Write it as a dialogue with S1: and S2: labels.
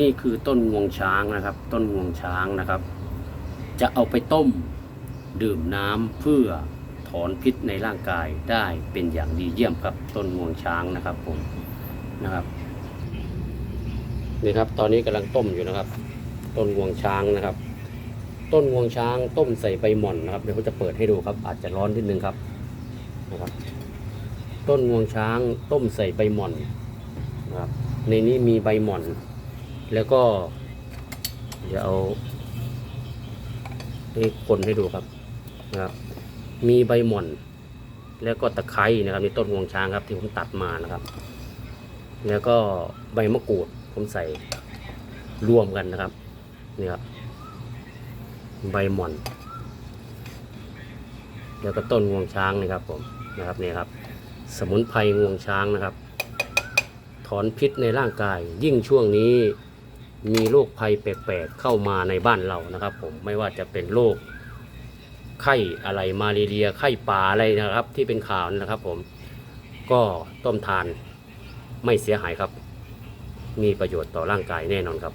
S1: นี่คือต้นงวงช้างนะครับ ต้นงวงช้างนะครับ จะเอาไปต้มดื่มน้ำเพื่อถอนพิษในร่างกายได้เป็นอย่างดีเยี่ยมครับ ต้นงวงช้างนะครับผมนะครับนี่ครับ ตอนนี้กำลังต้มอยู่นะครับ ต้นงวงช้างนะครับ ต้นงวงช้างต้มใส่ใบหม่อนนะครับเดี๋ยวผมจะเปิดให้ดูครับ อาจจะร้อนนิดนึงครับนะครับ ต้นงวงช้างต้มใส่ใบหม่อนนะครับ ในนี้มีใบหม่อน แล้วก็เดี๋ยวเอานี่คนให้ดูครับนะครับ มีใบหม่อน แล้วก็ตะไคร้นะครับในต้นงวงช้างครับ ที่ผมตัดมานะครับ แล้วก็ใบมะกรูดผมใส่รวมกันนะครับนี่ครับใบหม่อน แล้วก็ต้นงวงช้างนะครับผมนะครับนี่ครับ สมุนไพรงวงช้างนะครับ ถอนพิษในร่างกายยิ่งช่วงนี้ มีโรคภัยแปลกๆเข้ามาในบ้านเรานะครับ ผมไม่ว่าจะเป็นโรคไข้อะไรมาเรียไข้ป่าอะไรนะครับ ที่เป็นข่าวนะครับ ผมก็ต้มทานไม่เสียหายครับ มีประโยชน์ต่อร่างกายแน่นอนครับ